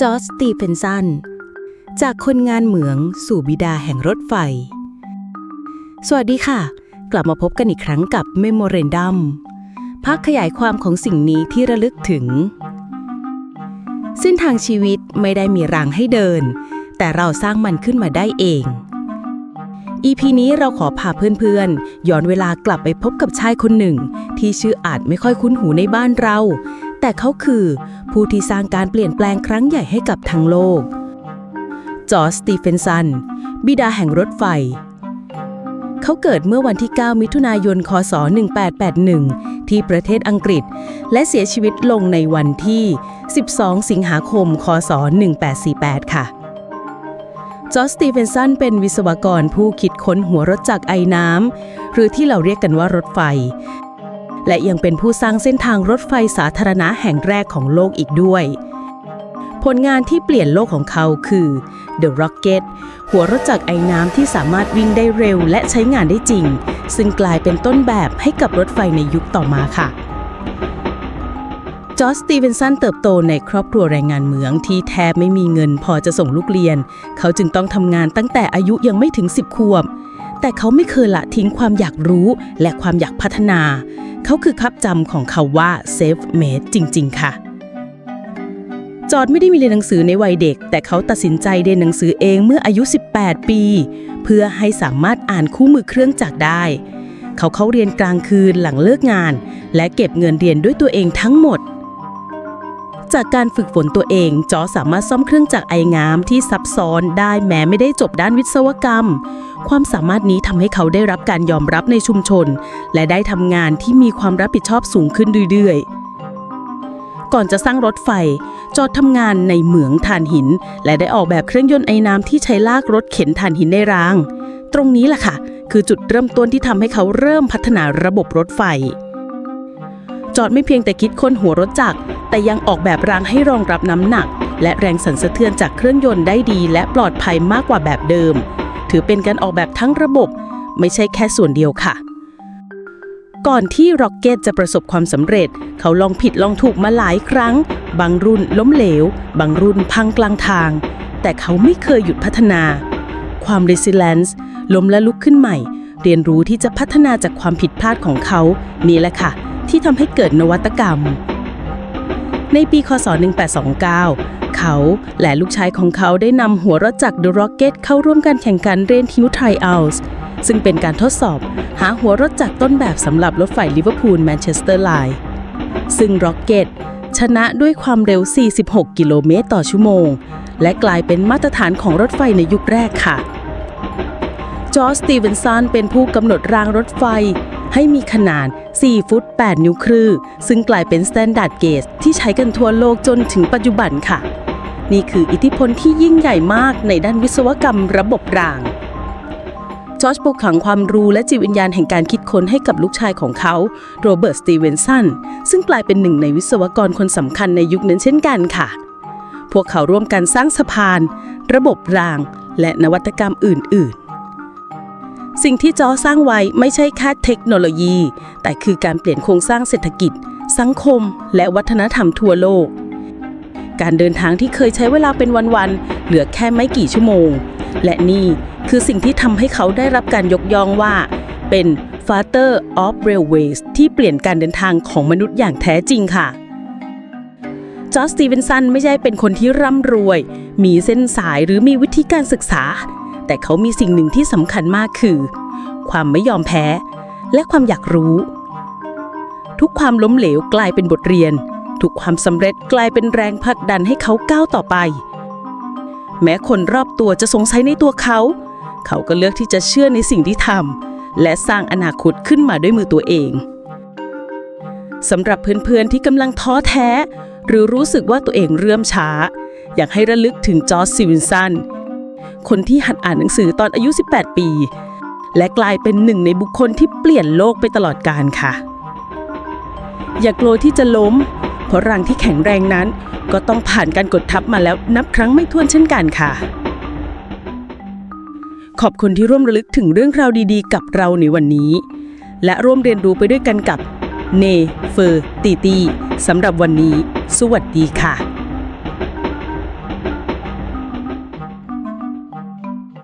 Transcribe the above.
จอร์จสตีเฟนสัน จากคนงานเหมืองสู่บิดาแห่งรถไฟ สวัสดีค่ะ กลับมาพบกันอีกครั้งกับ Memorandum ภาคขยายความของสิ่งนี้ที่ระลึกถึง เส้นทางชีวิตไม่ได้มีรางให้เดิน แต่เราสร้างมันขึ้นมาได้เอง EP นี้เราขอพาเพื่อนๆ ย้อนเวลากลับไปพบกับชายคนหนึ่ง ที่ชื่ออาจไม่ค่อยคุ้นหูในบ้านเรา แต่เขาคือผู้ที่สร้างการเปลี่ยนแปลงครั้งใหญ่ให้กับทั้งโลก จอร์จสตีเฟนสัน บิดาแห่งรถไฟ เขาเกิดเมื่อวันที่ 9 มิถุนายน คศ 1881 ที่ประเทศอังกฤษ และเสียชีวิตลงในวันที่ 12 สิงหาคม คศ 1848 ค่ะจอร์จสตีเฟนสันเป็นวิศวกรผู้คิดค้นหัวรถจักรไอน้ำ หรือที่เราเรียกกันว่ารถไฟ และยังเป็นผู้สร้างเส้นทางรถไฟสาธารณะแห่งแรกของโลกอีกด้วย ผลงานที่เปลี่ยนโลกของเขาคือ The Rocket หัวรถจักรไอน้ำที่สามารถวิ่งได้เร็วและใช้งานได้จริง ซึ่งกลายเป็นต้นแบบให้กับรถไฟในยุคต่อมาค่ะจอร์จสตีเวนสันเติบโตในครอบครัวแรงงานเหมืองที่แทบไม่มีเงินพอจะส่งลูกเรียน เขาจึงต้องทำงานตั้งแต่อายุยังไม่ถึง 10 ขวบ แต่เขาไม่เคยละทิ้งความอยากรู้และความอยากพัฒนา เขาคือคับจำของเขาว่า safe Mate จริง ๆ ค่ะ จอร์ดไม่ได้มีเรียนหนังสือในวัยเด็ก แต่เขาตัดสินใจเรียนหนังสือเองเมื่ออายุ 18 ปี เพื่อให้สามารถอ่านคู่มือเครื่องจักรได้ เขาเข้าเรียนกลางคืนหลังเลิกงาน และเก็บเงินเรียนด้วยตัวเองทั้งหมด จากการฝึกฝนตัวเอง จอสามารถซ่อมเครื่องจักรไองามที่ซับซ้อนได้แม้ไม่ได้จบด้านวิศวกรรม ความสามารถนี้ทำให้เขาได้รับการยอมรับในชุมชน และได้ทำงานที่มีความรับผิดชอบสูงขึ้นเรื่อยๆ ก่อนจะสร้างรถไฟ จอดทำงานในเหมืองถ่านหิน และได้ออกแบบเครื่องยนต์ไอน้ำที่ใช้ลากรถเข็นถ่านหินในราง ตรงนี้แหละค่ะ คือจุดเริ่มต้นที่ทำให้เขาเริ่มพัฒนาระบบรถไฟ จอดไม่เพียงแต่คิดค้นหัวรถจักร แต่ยังออกแบบรางให้รองรับน้ำหนัก และแรงสั่นสะเทือนจากเครื่องยนต์ได้ดีและปลอดภัยมากกว่าแบบเดิม ถือเป็นการออกแบบทั้งระบบ ไม่ใช่แค่ส่วนเดียวค่ะ ก่อนที่ร็อกเก็ตจะประสบความสำเร็จ เขาลองผิดลองถูกมาหลายครั้ง บางรุ่นล้มเหลว บางรุ่นพังกลางทาง แต่เขาไม่เคยหยุดพัฒนา ความ resilience ล้มและลุกขึ้นใหม่ เรียนรู้ที่จะพัฒนาจากความผิดพลาดของเขา นี่แหละค่ะ ที่ทำให้เกิดนวัตกรรม ในปีคศ 1829 เขาและลูกชายของเขาได้นำหัวรถจักร The Rocket เข้าร่วมการแข่งขันเรนทิวไทเอลส์ซึ่งเป็นการทดสอบหาหัวรถจักรต้นแบบสำหรับรถไฟลิเวอร์พูลแมนเชสเตอร์ไลน์ซึ่ง Rocket ชนะด้วยความเร็ว 46 กิโลเมตรต่อชั่วโมง และกลายเป็นมาตรฐานของรถไฟในยุคแรกค่ะ จอร์จสตีเวนสันเป็นผู้กำหนดรางรถไฟ ให้มีขนาด 4 ฟุต 8 นิ้วครึ่งซึ่งกลายเป็นสแตนดาร์ดเกจที่ใช้กันทั่วโลกจนถึงปัจจุบันค่ะ นี่คืออิทธิพลที่ยิ่งใหญ่มากในด้านวิศวกรรมระบบรางจอร์จปลูกฝังความรู้และจิตวิญญาณแห่งการคิดค้นให้กับลูกชายของเขา โรเบิร์ต สตีเวนสัน ซึ่งกลายเป็นหนึ่งในวิศวกรคนสำคัญในยุคนั้นเช่นกันค่ะ พวกเขาร่วมกันสร้างสะพาน ระบบราง และนวัตกรรมอื่น ๆ สิ่งที่จอสร้างไว้ไม่ใช่แค่เทคโนโลยี แต่คือการเปลี่ยนโครงสร้างเศรษฐกิจ สังคม และวัฒนธรรมทั่วโลก การเดินทางที่เคยใช้เวลาเป็นวันๆ เหลือแค่ไม่กี่ชั่วโมง และนี่คือสิ่งที่ทำให้เขาได้รับการยกย่องว่า เป็น Father of Railways ที่เปลี่ยนการเดินทางของมนุษย์อย่างแท้จริงค่ะ จอร์จสตีเวนสันไม่ใช่เป็นคนที่ร่ำรวย มีเส้นสายหรือมีวิธีการศึกษา แต่เขามีสิ่งหนึ่งที่สำคัญมากคือ ความไม่ยอมแพ้ และความอยากรู้ ทุกความล้มเหลวกลายเป็นบทเรียน ทุกความสำเร็จกลายเป็นแรงผลักดันให้เขาก้าวต่อไป แม้คนรอบตัวจะสงสัยในตัวเขา เขาก็เลือกที่จะเชื่อในสิ่งที่ทำและสร้างอนาคตขึ้นมาด้วยมือตัวเองสำหรับเพื่อนๆที่กำลังท้อแท้ หรือรู้สึกว่าตัวเองเรื่มช้า อยากให้ระลึกถึงจอร์จซิวินสัน คนที่หัดอ่านหนังสือตอนอายุ 18 ปี และกลายเป็นหนึ่งในบุคคลที่เปลี่ยนโลกไปตลอดกาลค่ะ อย่ากลัวที่จะล้ม เพราะรังที่แข็งแรงนั้น ก็ต้องผ่านการกดทับมาแล้วนับครั้งไม่ถ้วนเช่นกันค่ะ ขอบคุณที่ร่วมระลึกถึงเรื่องราวดีๆ กับเราในวันนี้ และร่วมเรียนรู้ไปด้วยกันกับเนเฟอร์ตีตีสำหรับวันนี้ สวัสดีค่ะ